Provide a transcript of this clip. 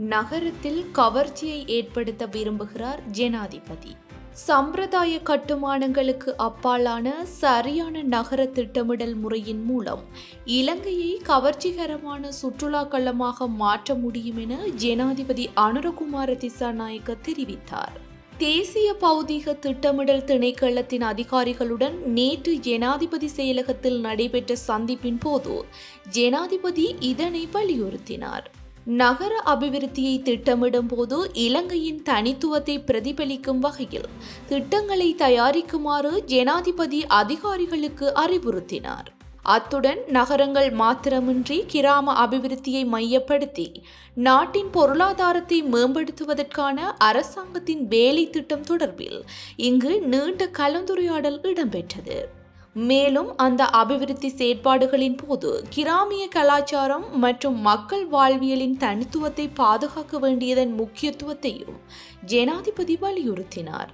நகரத்தில் கவர்ச்சியை ஏற்படுத்த விரும்புகிறார் ஜனாதிபதி. சம்பிரதாய கட்டுமானங்களுக்கு அப்பாலான சரியான நகர திட்டமிடல் முறையின் மூலம் இலங்கையை கவர்ச்சிகரமான சுற்றுலா களமாக மாற்ற முடியும் என ஜனாதிபதி அனுரகுமார திசாநாயக்க தெரிவித்தார். தேசிய பௌதீக திட்டமிடல் திணைக்களத்தின் அதிகாரிகளுடன் நேற்று ஜனாதிபதி செயலகத்தில் நடைபெற்ற சந்திப்பின் போது ஜனாதிபதி இதனை வலியுறுத்தினார். நகர அபிவிருத்தியை திட்டமிடும் போது இலங்கையின் தனித்துவத்தை பிரதிபலிக்கும் வகையில் திட்டங்களை தயாரிக்குமாறு ஜனாதிபதி அதிகாரிகளுக்கு அறிவுறுத்தினார். அத்துடன் நகரங்கள் மாத்திரமின்றி கிராம அபிவிருத்தியை மையப்படுத்தி நாட்டின் பொருளாதாரத்தை மேம்படுத்துவதற்கான அரசாங்கத்தின் வேலை திட்டம் தொடர்பில் இங்கு நீண்ட கலந்துரையாடல் இடம்பெற்றது. மேலும் அந்த அபிவிருத்தி செயற்பாடுகளின் போது கிராமிய கலாச்சாரம் மற்றும் மக்கள் வாழ்வியலின் தனித்துவத்தை பாதுகாக்க வேண்டியதன் முக்கியத்துவத்தையும் ஜனாதிபதி வலியுறுத்தினார்.